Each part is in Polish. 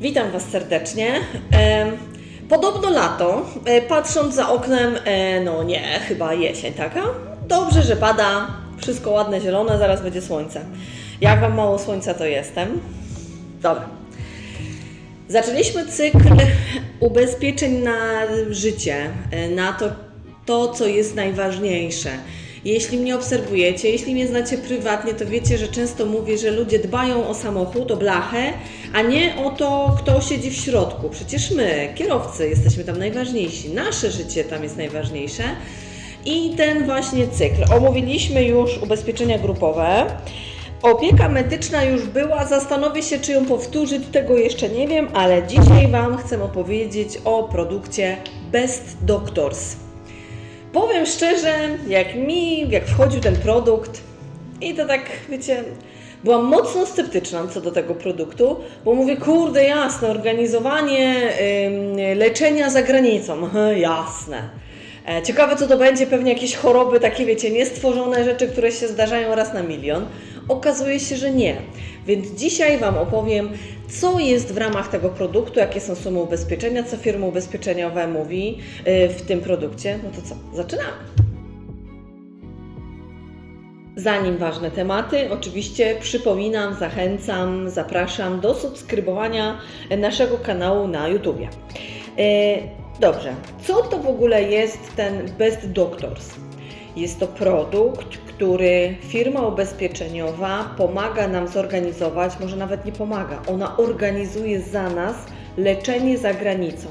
Witam Was serdecznie. Podobno lato, e, patrząc za oknem, e, no nie, chyba jesień taka. Dobrze, że pada, wszystko ładne, zielone, zaraz będzie słońce. Jak Wam mało słońca, to jestem. Dobra. Zaczęliśmy cykl ubezpieczeń na życie, e, na to, to, co jest najważniejsze. Jeśli mnie obserwujecie, jeśli mnie znacie prywatnie, to wiecie, że często mówię, że ludzie dbają o samochód, o blachę, a nie o to, kto siedzi w środku. Przecież my, kierowcy, jesteśmy tam najważniejsi. Nasze życie tam jest najważniejsze. I ten właśnie cykl. Omówiliśmy już ubezpieczenia grupowe. Opieka medyczna już była, zastanowię się, czy ją powtórzyć, tego jeszcze nie wiem, ale dzisiaj Wam chcę opowiedzieć o produkcie Best Doctors. Powiem szczerze, jak mi, jak wchodził ten produkt, i to tak, wiecie, byłam mocno sceptyczna co do tego produktu, bo mówię, kurde, jasne, organizowanie ym, leczenia za granicą, jasne. E, Ciekawe, co to będzie, pewnie jakieś choroby, takie wiecie, niestworzone rzeczy, które się zdarzają raz na milion. Okazuje się, że nie. Więc dzisiaj Wam opowiem, co jest w ramach tego produktu, jakie są sumy ubezpieczenia, co firma ubezpieczeniowa mówi y, w tym produkcie. No to co, zaczynamy. Zanim ważne tematy, oczywiście przypominam, zachęcam, zapraszam do subskrybowania naszego kanału na YouTubie. E, Dobrze, co to w ogóle jest ten Best Doctors? Jest to produkt, który firma ubezpieczeniowa pomaga nam zorganizować, może nawet nie pomaga, ona organizuje za nas leczenie za granicą.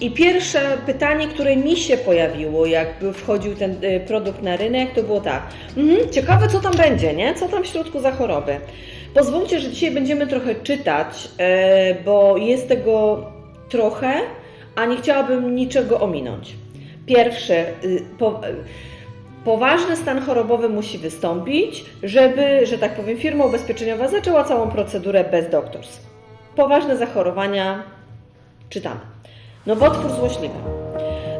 I pierwsze pytanie, które mi się pojawiło, jakby wchodził ten y, produkt na rynek, to było tak. Mhm, ciekawe, co tam będzie, nie? Co tam w środku za choroby. Pozwólcie, że dzisiaj będziemy trochę czytać, e, bo jest tego trochę, a nie chciałabym niczego ominąć. Pierwsze, y, po, y, poważny stan chorobowy musi wystąpić, żeby, że tak powiem, firma ubezpieczeniowa zaczęła całą procedurę bez doctors. Poważne zachorowania czytamy. Nowotwór złośliwy.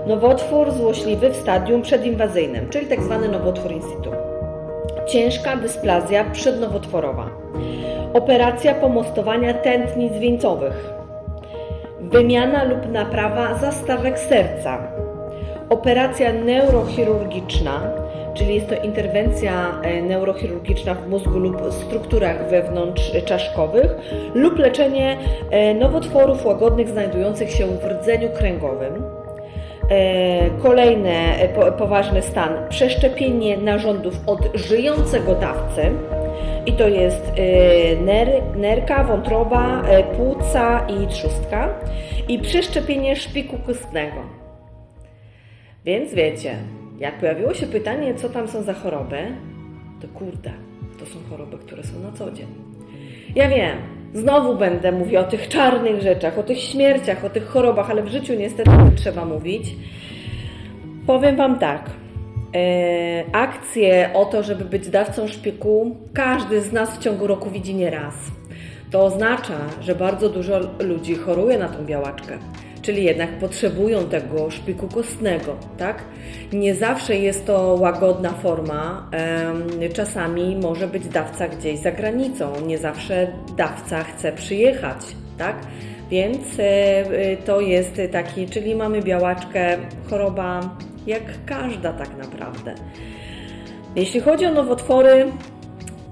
Nowotwór złośliwy w stadium przedinwazyjnym, czyli tak zwany nowotwór in. Ciężka dysplazja przednowotworowa. Operacja pomostowania tętnic wieńcowych. Wymiana lub naprawa zastawek serca. Operacja neurochirurgiczna, czyli jest to interwencja e, neurochirurgiczna w mózgu lub strukturach wewnątrzczaszkowych lub leczenie e, nowotworów łagodnych znajdujących się w rdzeniu kręgowym. E, Kolejny po, poważny stan przeszczepienie narządów od żyjącego dawcy. I to jest ner, nerka, wątroba, płuca i trzustka. I przeszczepienie szpiku kostnego. Więc wiecie, jak pojawiło się pytanie, co tam są za choroby, to kurde, to są choroby, które są na co dzień. Ja wiem, znowu będę mówiła o tych czarnych rzeczach, o tych śmierciach, o tych chorobach, ale w życiu niestety nie trzeba mówić. Powiem Wam tak. E, akcje o to, żeby być dawcą szpiku, każdy z nas w ciągu roku widzi nieraz. To oznacza, że bardzo dużo ludzi choruje na tą białaczkę, czyli jednak potrzebują tego szpiku kostnego, tak? Nie zawsze jest to łagodna forma, czasami może być dawca gdzieś za granicą, nie zawsze dawca chce przyjechać, tak? Więc e, e, to jest taki, czyli mamy białaczkę, choroba jak każda tak naprawdę. Jeśli chodzi o nowotwory,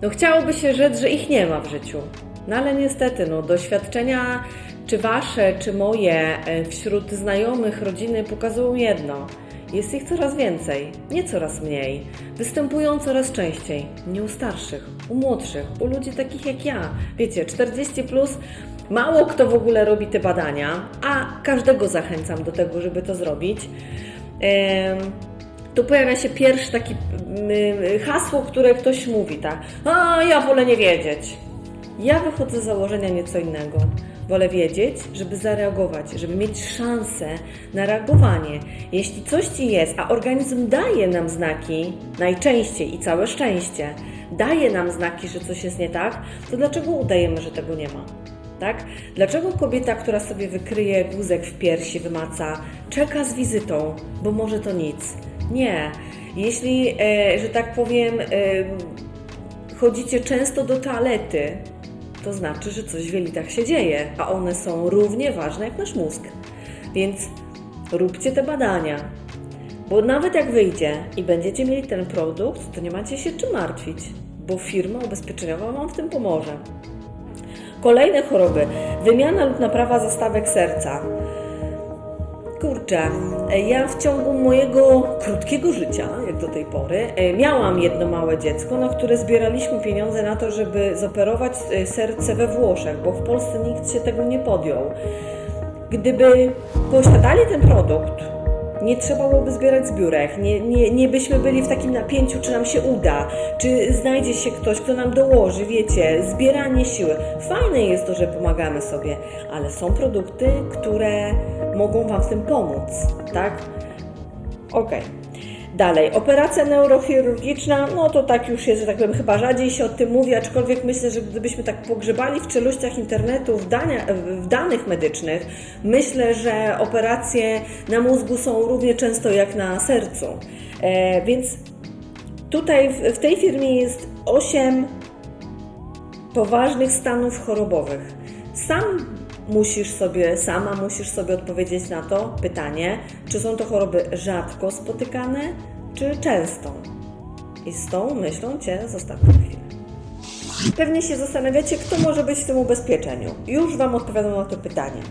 no chciałoby się rzec, że ich nie ma w życiu. No ale niestety, no doświadczenia czy wasze, czy moje e, wśród znajomych, rodziny pokazują jedno. Jest ich coraz więcej, nie coraz mniej. Występują coraz częściej. Nie u starszych, u młodszych, u ludzi takich jak ja. Wiecie, 40 plus, mało kto w ogóle robi te badania, a każdego zachęcam do tego, żeby to zrobić. Tu pojawia się pierwsze takie mm, hasło, które ktoś mówi, tak? A ja wolę nie wiedzieć. Ja wychodzę z założenia nieco innego. Wolę wiedzieć, żeby zareagować, żeby mieć szansę na reagowanie. Jeśli coś ci jest, a organizm daje nam znaki, najczęściej i całe szczęście, daje nam znaki, że coś jest nie tak, to dlaczego udajemy, że tego nie ma? Tak? Dlaczego kobieta, która sobie wykryje guzek w piersi, wymaca, czeka z wizytą, bo może to nic? Nie. Jeśli, e, że tak powiem, e, chodzicie często do toalety, to znaczy, że coś w jelitach się dzieje, a one są równie ważne jak nasz mózg. Więc róbcie te badania, bo nawet jak wyjdzie i będziecie mieli ten produkt, to nie macie się czym martwić, bo firma ubezpieczeniowa Wam w tym pomoże. Kolejne choroby. Wymiana lub naprawa zastawek serca. Kurczę, e, ja w ciągu mojego krótkiego życia, jak do tej pory, e, miałam jedno małe dziecko, na które zbieraliśmy pieniądze na to, żeby zoperować e, serce we Włoszech, bo w Polsce nikt się tego nie podjął. Gdyby posiadali ten produkt, nie trzeba byłoby zbierać zbiórek, nie, nie, nie byśmy byli w takim napięciu, czy nam się uda, czy znajdzie się ktoś, kto nam dołoży, wiecie, zbieranie siły. Fajne jest to, że pomagamy sobie, ale są produkty, które mogą Wam w tym pomóc, tak? Okej. Dalej, operacja neurochirurgiczna, no to tak już jest, że tak powiem, chyba rzadziej się o tym mówi, aczkolwiek myślę, że gdybyśmy tak pogrzebali w czeluściach internetu, w, dania, w danych medycznych, myślę, że operacje na mózgu są równie często jak na sercu. E, więc tutaj w, w tej firmie jest 8 poważnych stanów chorobowych. Sam musisz sobie, sama musisz sobie odpowiedzieć na to pytanie, czy są to choroby rzadko spotykane, czy często. I z tą myślą Cię zostawię na chwilę. Pewnie się zastanawiacie, kto może być w tym ubezpieczeniu. Już Wam odpowiadam na to pytanie.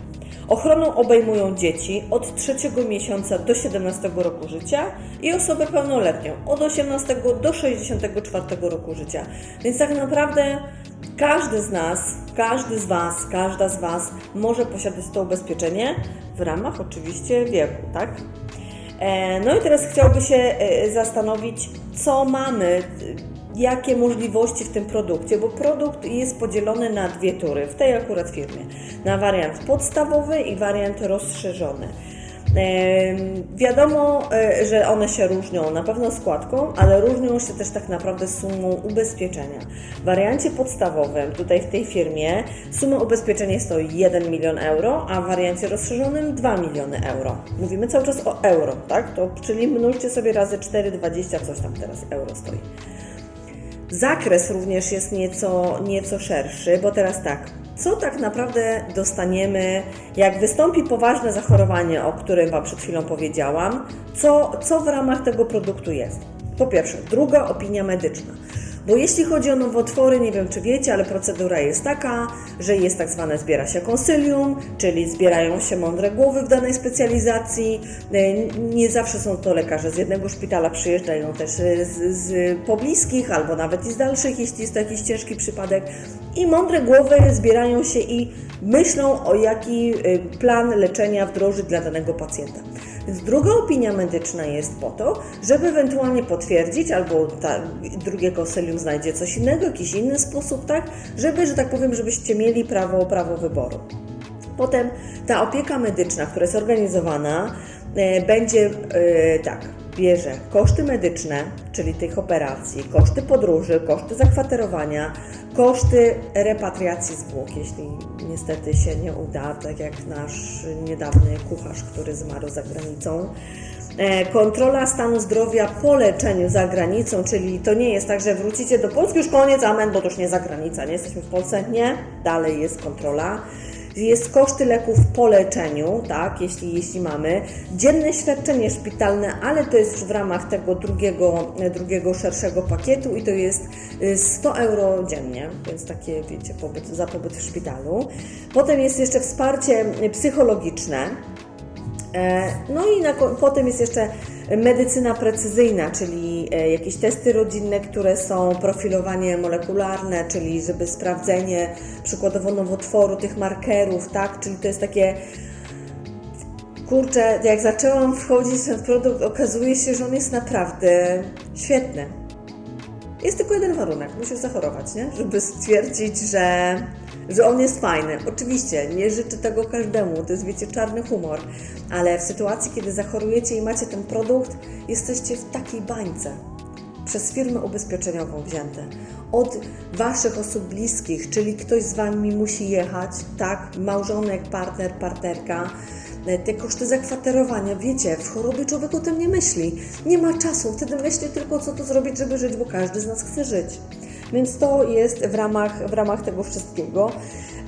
Ochroną obejmują dzieci od trzeciego miesiąca do 17 roku życia i osobę pełnoletnią od 18 do 64 roku życia. Więc tak naprawdę każdy z nas, każdy z Was, każda z Was może posiadać to ubezpieczenie w ramach oczywiście wieku, tak? E, No i teraz chciałby się e, zastanowić, co mamy, jakie możliwości w tym produkcie, bo produkt jest podzielony na dwie tury, w tej akurat firmie, na wariant podstawowy i wariant rozszerzony. Wiadomo, e, że one się różnią na pewno składką, ale różnią się też tak naprawdę sumą ubezpieczenia. W wariancie podstawowym, tutaj w tej firmie, suma ubezpieczenia to 1 milion euro, a w wariancie rozszerzonym 2 miliony euro. Mówimy cały czas o euro, tak? To, czyli mnożcie sobie razy 4,20, coś tam teraz euro stoi. Zakres również jest nieco, nieco szerszy, bo teraz tak, co tak naprawdę dostaniemy, jak wystąpi poważne zachorowanie, o którym Wam przed chwilą powiedziałam, co, co w ramach tego produktu jest? Po pierwsze, druga opinia medyczna. Bo jeśli chodzi o nowotwory, nie wiem czy wiecie, ale procedura jest taka, że jest tak zwane zbiera się konsylium, czyli zbierają się mądre głowy w danej specjalizacji. E, Nie zawsze są to lekarze z jednego szpitala, przyjeżdżają też e, z, z pobliskich albo nawet i z dalszych, jeśli jest to jakiś ciężki przypadek. I mądre głowy zbierają się i myślą o jaki e, plan leczenia wdrożyć dla danego pacjenta. Więc druga opinia medyczna jest po to, żeby ewentualnie potwierdzić, albo ta, drugie konsilium znajdzie coś innego, jakiś inny sposób, tak, żeby, że tak powiem, żebyście mieli prawo, prawo wyboru. Potem ta opieka medyczna, która jest organizowana, e, będzie e, tak, bierze koszty medyczne, czyli tych operacji, koszty podróży, koszty zakwaterowania, koszty repatriacji zwłok, jeśli niestety się nie uda, tak jak nasz niedawny kucharz, który zmarł za granicą. E, Kontrola stanu zdrowia po leczeniu za granicą, czyli to nie jest tak, że wrócicie do Polski, już koniec, amen, bo to już nie za granica, nie jesteśmy w Polsce, nie, dalej jest kontrola. Jest koszty leków po leczeniu, tak, jeśli, jeśli mamy. Dzienne świadczenie szpitalne, ale to jest już w ramach tego drugiego, drugiego szerszego pakietu i to jest y, 100 euro dziennie, więc takie, wiecie, pobyt, za pobyt w szpitalu. Potem jest jeszcze wsparcie psychologiczne, E, No i na, potem jest jeszcze medycyna precyzyjna, czyli e, jakieś testy rodzinne, które są profilowanie molekularne, czyli żeby sprawdzenie przykładowo nowotworu, tych markerów, tak? Czyli to jest takie kurczę, jak zaczęłam wchodzić w ten produkt, okazuje się, że on jest naprawdę świetny. Jest tylko jeden warunek, musisz zachorować, nie? Żeby stwierdzić, że, że on jest fajny. Oczywiście, nie życzę tego każdemu, to jest, wiecie, czarny humor, ale w sytuacji, kiedy zachorujecie i macie ten produkt, jesteście w takiej bańce przez firmę ubezpieczeniową wzięte. Od Waszych osób bliskich, czyli ktoś z Wami musi jechać, tak, małżonek, partner, partnerka, E, te koszty zakwaterowania, wiecie, w chorobie człowiek o tym nie myśli. Nie ma czasu, wtedy myśli tylko, co tu zrobić, żeby żyć, bo każdy z nas chce żyć. Więc to jest w ramach, w ramach tego wszystkiego.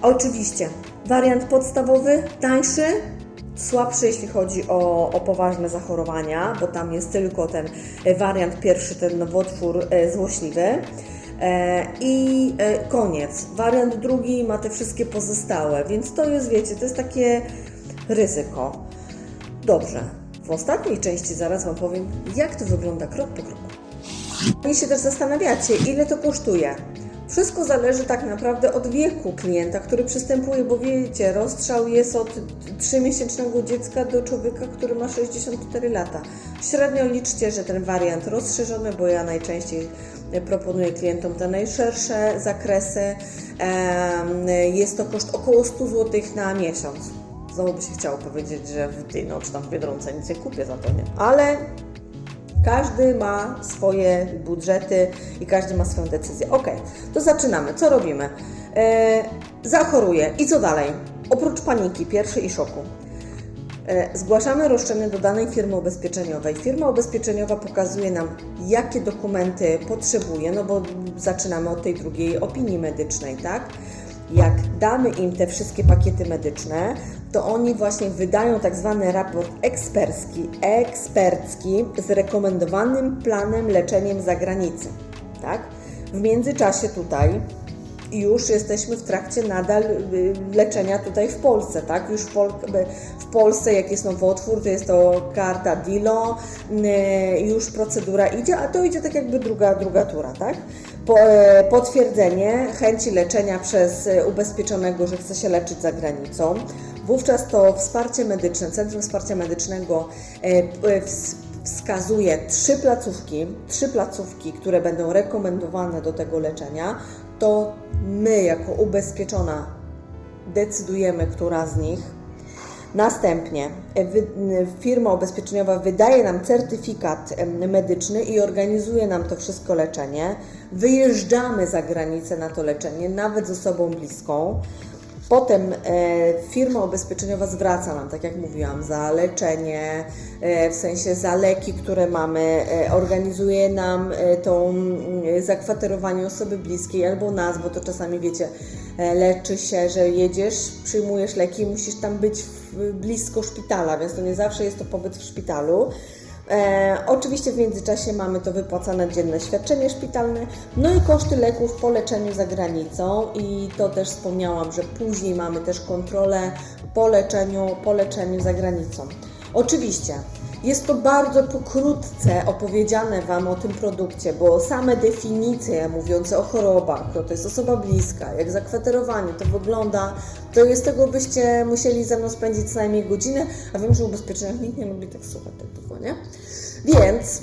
Oczywiście, wariant podstawowy, tańszy, słabszy, jeśli chodzi o, o poważne zachorowania, bo tam jest tylko ten e, wariant pierwszy, ten nowotwór e, złośliwy. E, I koniec. Wariant drugi ma te wszystkie pozostałe, więc to jest, wiecie, to jest takie ryzyko. Dobrze. W ostatniej części zaraz Wam powiem, jak to wygląda krok po kroku. I się też zastanawiacie, ile to kosztuje. Wszystko zależy tak naprawdę od wieku klienta, który przystępuje, bo wiecie, rozstrzał jest od 3-miesięcznego dziecka do człowieka, który ma 64 lata. Średnio liczcie, że ten wariant rozszerzony, bo ja najczęściej proponuję klientom te najszersze zakresy. Jest to koszt około 100 zł na miesiąc. Znowu by się chciało powiedzieć, że w Dyno czy tam w Biedronce nic nie kupię za to, nie? Ale każdy ma swoje budżety i każdy ma swoją decyzję. Ok, to zaczynamy. Co robimy? E, zachoruję. I co dalej? Oprócz paniki, pierwszej i szoku. E, Zgłaszamy roszczenie do danej firmy ubezpieczeniowej. Firma ubezpieczeniowa pokazuje nam, jakie dokumenty potrzebuje, no bo zaczynamy od tej drugiej opinii medycznej, tak? Jak damy im te wszystkie pakiety medyczne, to oni właśnie wydają tak zwany raport ekspercki, ekspercki z rekomendowanym planem leczeniem za granicę, tak? W międzyczasie tutaj już jesteśmy w trakcie nadal y, leczenia tutaj w Polsce, tak? Już w, Pol w Polsce, jak jest nowotwór, to jest to karta DILO, y, już procedura idzie, a to idzie tak jakby druga, druga tura, tak? Po, e, potwierdzenie chęci leczenia przez e, ubezpieczonego, że chce się leczyć za granicą. Wówczas to wsparcie medyczne, Centrum Wsparcia Medycznego e, ws- wskazuje trzy placówki, trzy placówki, które będą rekomendowane do tego leczenia, to my jako ubezpieczona decydujemy, która z nich. Następnie e, n- firma ubezpieczeniowa wydaje nam certyfikat medyczny i organizuje nam to wszystko leczenie. Wyjeżdżamy za granicę na to leczenie, nawet z osobą bliską. Potem e, firma ubezpieczeniowa zwraca nam, tak jak mówiłam, za leczenie, e, w sensie za leki, które mamy, e, organizuje nam tą zakwaterowanie osoby bliskiej albo nas, bo to czasami wiecie, leczy się, że jedziesz, przyjmujesz leki musisz tam być blisko szpitala, więc to nie zawsze jest to pobyt w szpitalu. E, oczywiście w międzyczasie mamy to wypłacane dzienne świadczenie szpitalne, no i koszty leków po leczeniu za granicą i to też wspomniałam, że później mamy też kontrolę po leczeniu, po leczeniu za granicą. Oczywiście jest to bardzo pokrótce opowiedziane Wam o tym produkcie, bo same definicje mówiące o chorobach, to, to jest osoba bliska, jak zakwaterowanie to wygląda, to jest tego byście musieli ze mną spędzić co najmniej godzinę, a wiem, że ubezpieczeniach nikt nie lubi tak słuchać tak długo, nie? Więc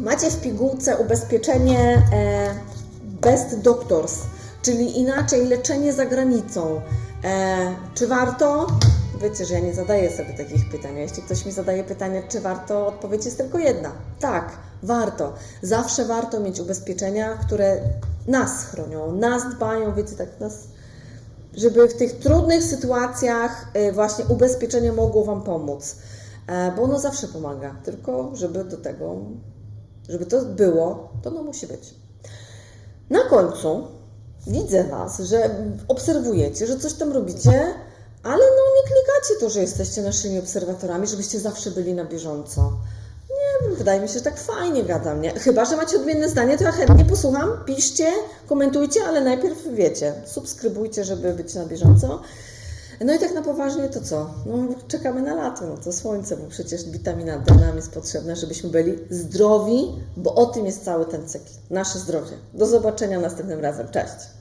macie w pigułce ubezpieczenie e, Best Doctors, czyli inaczej leczenie za granicą. E, czy warto? Wiecie, że ja nie zadaję sobie takich pytań. Jeśli ktoś mi zadaje pytanie, czy warto, odpowiedź jest tylko jedna. Tak, warto. Zawsze warto mieć ubezpieczenia, które nas chronią, nas dbają, wiecie, tak nas żeby w tych trudnych sytuacjach y, właśnie ubezpieczenie mogło Wam pomóc. E, Bo ono zawsze pomaga, tylko żeby do tego, żeby to było, to ono musi być. Na końcu widzę Was, że obserwujecie, że coś tam robicie, ale no nie klikacie to, że jesteście naszymi obserwatorami, żebyście zawsze byli na bieżąco. Nie wydaje mi się, że tak fajnie gadam, nie? Chyba, że macie odmienne zdanie, to ja chętnie posłucham, piszcie, komentujcie, ale najpierw wiecie, subskrybujcie, żeby być na bieżąco. No i tak na poważnie to co? No czekamy na lato, no to słońce, bo przecież witamina D nam jest potrzebna, żebyśmy byli zdrowi, bo o tym jest cały ten cykl. Nasze zdrowie. Do zobaczenia następnym razem. Cześć!